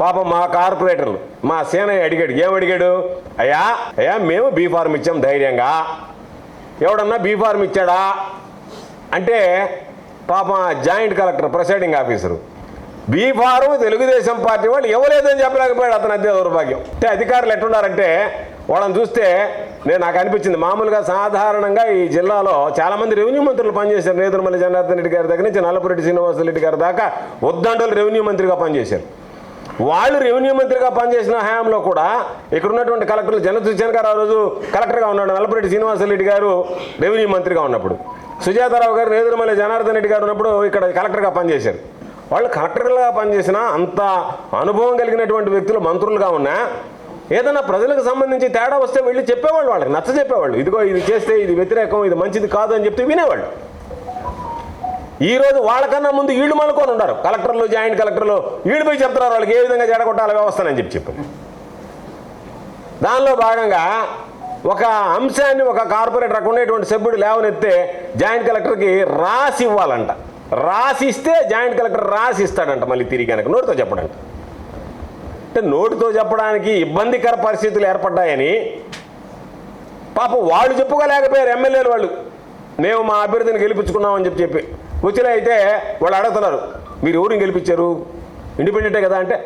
పాపం మా కార్పొరేటర్లు మా సేనయ్య అడిగాడు ఏం అడిగాడు? అయ్యా అయ్యా మేము బీ ఫార్మ్ ఇచ్చాం ధైర్యంగా. ఎవడన్నా బీ ఫార్మ్ ఇచ్చాడా? అంటే పాపం joint collector presiding officer. B form Telugu Desam party వాళ్ళు ఇవ్వలేదని చెప్పలేకపోయాడు అతను అదే దౌర్భాగ్యం. అంటే అధికారులు ఎట్టున్నారంటే వాళ్ళని చూస్తే నేను నాకు అనిపించింది మామూలుగా సాధారణంగా ఈ జిల్లాలో చాలా మంది రెవెన్యూ మంత్రులు పనిచేశారు నేదురుమల్లి జనార్దన్ రెడ్డి గారి దగ్గర నుంచి నల్లపురెడ్డి శ్రీనివాసరెడ్డి గారి దాకా ఉద్దండలు రెవెన్యూ మంత్రిగా పనిచేశారు. వాళ్ళు రెవెన్యూ మంత్రిగా పనిచేసిన హయాంలో కూడా ఇక్కడ ఉన్నటువంటి కలెక్టర్లు జనసూచన్ గారు ఆ రోజు కలెక్టర్గా ఉన్నాడు నల్లపురెడ్డి శ్రీనివాసరెడ్డి గారు రెవెన్యూ మంత్రిగా ఉన్నప్పుడు. సుజాతారావు గారు నేదురుమల్లి జనార్దన్ రెడ్డి గారు ఉన్నప్పుడు ఇక్కడ కలెక్టర్గా పనిచేశారు. వాళ్ళు కలెక్టర్లుగా పనిచేసిన అంత అనుభవం కలిగినటువంటి వ్యక్తులు మంత్రులుగా ఉన్నా ఏదైనా ప్రజలకు సంబంధించి తేడా వస్తే వెళ్ళి చెప్పేవాళ్ళు వాళ్ళకి నచ్చ చెప్పేవాళ్ళు. ఇదిగో ఇది చేస్తే ఇది వ్యతిరేకం ఇది మంచిది కాదు అని చెప్తే వినేవాళ్ళు. ఈ రోజు వాళ్ళకన్నా ముందు వీళ్ళు మనుకొని ఉన్నారు. కలెక్టర్లు జాయింట్ కలెక్టర్లు. వీళ్ళు పోయి చెప్తున్నారు వాళ్ళకి ఏ విధంగా జడగొట్టాలి వ్యవస్థనని చెప్పి చెప్పి దానిలో భాగంగా ఒక అంశాన్ని ఒక కార్పొరేటర్ అక్కడ ఉండేటువంటి సభ్యుడు లేవనెత్తే జాయింట్ కలెక్టర్కి రాసి ఇవ్వాలంట. రాసి ఇస్తే జాయింట్ కలెక్టర్ రాసి ఇస్తాడంట మళ్ళీ తిరిగి కనుక నోటితో చెప్పడంట. అంటే నోటితో చెప్పడానికి ఇబ్బందికర పరిస్థితులు ఏర్పడ్డాయని పాపం వాళ్ళు చెప్పుకోలేకపోయారు ఎమ్మెల్యేలు వాళ్ళు. మేము మా అభ్యర్థిని గెలిపించుకున్నామని చెప్పి చెప్పి వచ్చిన అయితే వాళ్ళు అడుగుతున్నారు మీరు ఎవరిని గెలిపించారు? ఇండిపెండెంటే కదా? అంటే